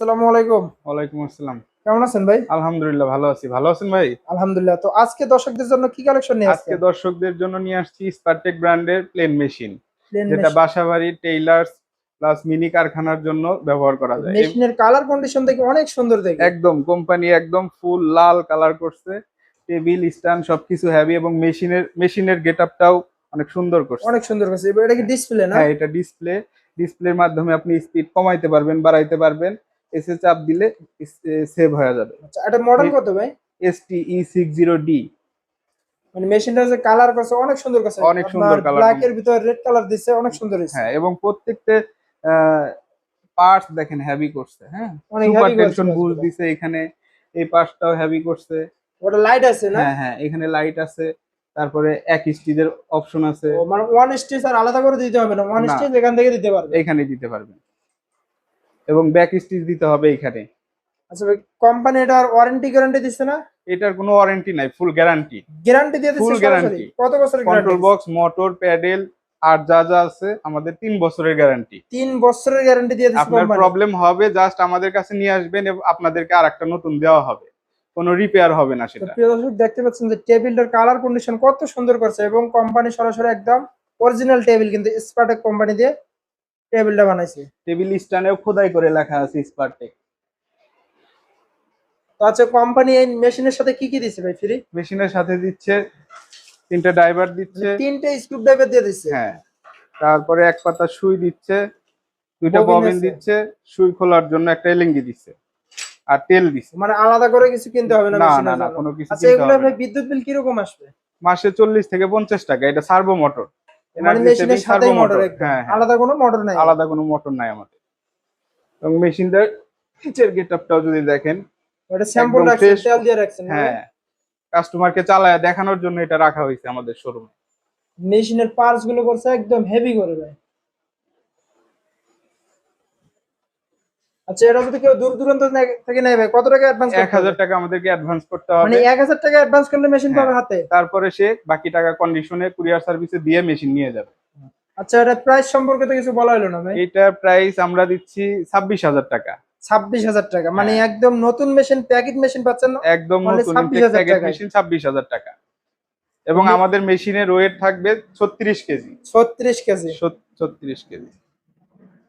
আসসালামু আলাইকুম। ওয়ালাইকুম আসসালাম। কেমন আছেন ভাই? আলহামদুলিল্লাহ ভালো আছি। ভালো আছেন ভাই? আলহামদুলিল্লাহ। তো আজকে দর্শকদের জন্য কি কালেকশন নিয়ে আজকে দর্শকদের জন্য নিয়ে আসছি স্পারটেক ব্র্যান্ডের প্লেন মেশিন যেটা। বাসাবাড়ি টেইলার্স প্লাস মিনি কারখানার জন্য ব্যবহার করা যায়। মেশিনের কালার কন্ডিশন দেখে অনেক সুন্দর দেখে। একদম কোম্পানি একদম ফুল লাল কালার করছে। টেবিল স্ট্যান্ড সবকিছু হ্যাভি এবং মেশিনের মেশিনের গেটআপটাও অনেক সুন্দর করছে। অনেক সুন্দর করছে। এবার এটা কি ডিসপ্লে না? হ্যাঁ এটা ডিসপ্লে ডিসপ্লের মাধ্যমে আপনি স্পিড কমাইতে পারবেন বাড়াইতে পারবেন। এসে চাপ দিলে সেভ হয়ে যাবে। আচ্ছা এটা মডেল কত ভাই? S T E six zero D মানে মেশিনটা যে কালার করছে অনেক সুন্দর করছে। অনেক সুন্দর colour ব্ল্যাক এর ভিতর রেড কালার দিচ্ছে অনেক সুন্দর হয়েছে। হ্যাঁ এবং প্রত্যেকটা পার্টস দেখেন হেভি করছে হ্যাঁ? অনেক করছে টেনশন কাজগুলো। দিছে এখানে এই পার্টসটাও হেভি করছে। ওটা লাইট আছে না? হ্যাঁ হ্যাঁ এখানে লাইট আছে। তারপরে এক স্টিজের অপশন আছে। মানে ওয়ান স্টেজ আর আলাদা করে দিতে হবে না ওয়ান। স্টেজ এখান থেকে দিতে পারবে। এইখানে দিতে পারবেন এবং ব্যাক স্টিচ দিতে হবে এইখানে আচ্ছা ভাই কোম্পানি এটার ওয়ারেন্টি গ্যারান্টি দিচ্ছে না? এটার কোনো ওয়ারেন্টি নাই ফুল গ্যারান্টি গ্যারান্টি দিয়ে সরাসরি? guarantee। কত বছরের কন্ট্রোল বক্স মোটর প্যাডেল আর যা যা আছে আমাদের তিন বছরের গ্যারান্টি তিন বছরের গ্যারান্টি দিয়ে আপনার প্রবলেম হবে জাস্ট আমাদের কাছে নিয়ে আসবেন এবং আপনাদেরকে আর একটা নতুন দেওয়া হবে। কোনো রিপেয়ার হবে না সেটা। প্রিয় দর্শক দেখতে পাচ্ছেন যে টেবিলটার কালার কন্ডিশন কত সুন্দর করছে এবং কোম্পানি সরাসরি একদম অরিজিনাল টেবিল কিন্তু স্পার্টেক কোম্পানি দিয়ে টেবিলটা বানাইছে। টেবিল স্ট্যান্ডেও খোদাই করে লেখা আছে স্পারটেক তো আচ্ছা কোম্পানি এই মেশিনের সাথে কি কি দিচ্ছে ভাই ফ্রি মেশিনের সাথে দিচ্ছে তিনটা ড্রাইভার দিচ্ছে। তিনটে স্ক্রু ড্রাইভার দিয়ে দিচ্ছে হ্যাঁ তারপরে এক পাতা সুই দিচ্ছে দুইটা ববিন দিচ্ছে সুই খোলার জন্য একটা এলিঙ্গি দিচ্ছে আর তেল দিচ্ছে। মানে আলাদা করে কিছু কিনতে হবে না না না না কোনো কিছু আচ্ছা এগুলো বিদ্যুৎ বিল কীরকম আসবে? মাসে চল্লিশ থেকে পঞ্চাশ টাকা এটা সার্ভো মোটর মেশিনের সাথেই মোটর হ্যাঁ হ্যাঁ। আলাদা কোনো মোটর নাই। আলাদা কোনো মোটর নাই আমাদের। এবং মেশিনটার নিচের গেটআপটাও যদি দেখেন এটা স্যাম্পল রাখছেন তেল দিয়ে রাখছেন হ্যাঁ। কাস্টমারকে চালায় দেখানোর জন্য এটা রাখা হয়েছে আমাদের শোরুমে মেশিনের পার্টসগুলো করছে একদম হেভি করে ভাই। আচ্ছা এটা যদি কেউ দূর দূরান্ত থেকে নেয় ভাই কত টাকা অ্যাডভান্স আমাদেরকে অ্যাডভান্স করতে মানে হবে হাজার টাকা অ্যাডভান্স করলে মেশিন পাবে হ্যাঁ। হাতে? তারপরে সে বাকি টাকা কন্ডিশনে কুরিয়ার সার্ভিসে দিয়ে মেশিন নিয়ে যাবে। আচ্ছা এটা প্রাইস সম্পর্কে তো কিছু বলা হলো না ভাই। এটার প্রাইস আমরা দিচ্ছি ছাব্বিশ হাজার টাকা। ছাব্বিশ হাজার টাকা মানে হ্যাঁ। একদম নতুন মেশিন প্যাকেট মেশিন পাচ্ছেন না? একদম মানে নতুন প্যাকেট মেশিন ছাব্বিশ হাজার টাকা। এবং আমাদের মেশিনের ওয়েট থাকবে ছত্রিশ কেজি। ছত্রিশ কেজি। ছত্রিশ কেজি।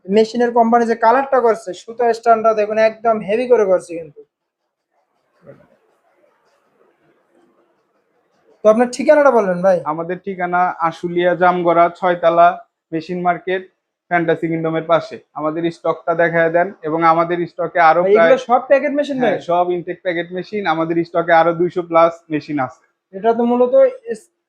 মেশিনের কোম্পানি যে কালারটা করছে সুতো স্ট্যান্ডটা দেখুন একদম হেভি করে করছে কিন্তু। তো আপনার ঠিকানাটা বলবেন ভাই। আমাদের ঠিকানা আশুলিয়া জামগড়া ছয়তলা মেশিন মার্কেট ফ্যান্টাসি কিংডমের পাশে। আমাদের স্টকটা দেখায় দেন এবং আমাদের স্টকে আরও সব প্যাকেট মেশিন ভাই? সব ইনটেক প্যাকেট মেশিন আমাদের স্টকে আরও দুইশো প্লাস মেশিন আছে। এটা তো মূলত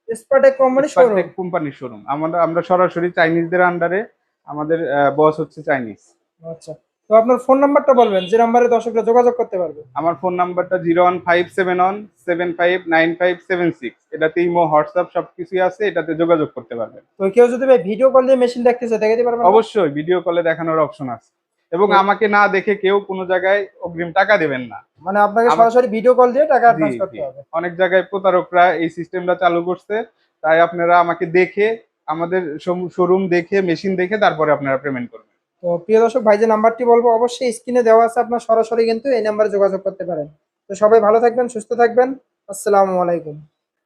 স্পার্টেক কোম্পানি শোরুম কোম্পানির শোরুম আমরা আমরা সরাসরি চাইনিজদের আন্ডারে আমাদের বস হচ্ছে চাইনিজ আচ্ছা। তো আপনার ফোন নাম্বারটা বলবেন যে নাম্বারে দর্শকরা যোগাযোগ করতে পারবে। আমার ফোন নাম্বারটা zero one five seven one seven five nine five seven six এটাতে ইমো হোয়াটসঅ্যাপ সবকিছুই আছে এটাতে যোগাযোগ করতে পারবেন তো কেউ যদি ভাই ভিডিও কল দিয়ে মেশিন দেখতে চায় দেখাতে পারবেন অবশ্যই ভিডিও কলে দেখানোর অপশন আছে। এবং আমাকে না দেখে কেউ কোনো জায়গায় অগ্রিম টাকা দেবেন না। মানে আপনাকে সরাসরি ভিডিও কল দিয়ে টাকা অ্যাডভান্স করতে হবে। অনেক জায়গায় প্রতারকরা এই সিস্টেমটা চালু করছে তাই আপনারা আমাকে দেখে আমাদের শোরুম দেখে মেশিন দেখে তারপরে আপনারা পেমেন্ট করবেন। তো প্রিয় দর্শক, ভাই যে নাম্বারটি বলব, অবশ্যই স্ক্রিনে দেওয়া আছে আপনার, সরাসরি কিন্তু এই নাম্বারে যোগাযোগ করতে পারেন। তো সবাই ভালো থাকবেন, সুস্থ থাকবেন। আসসালামু আলাইকুম।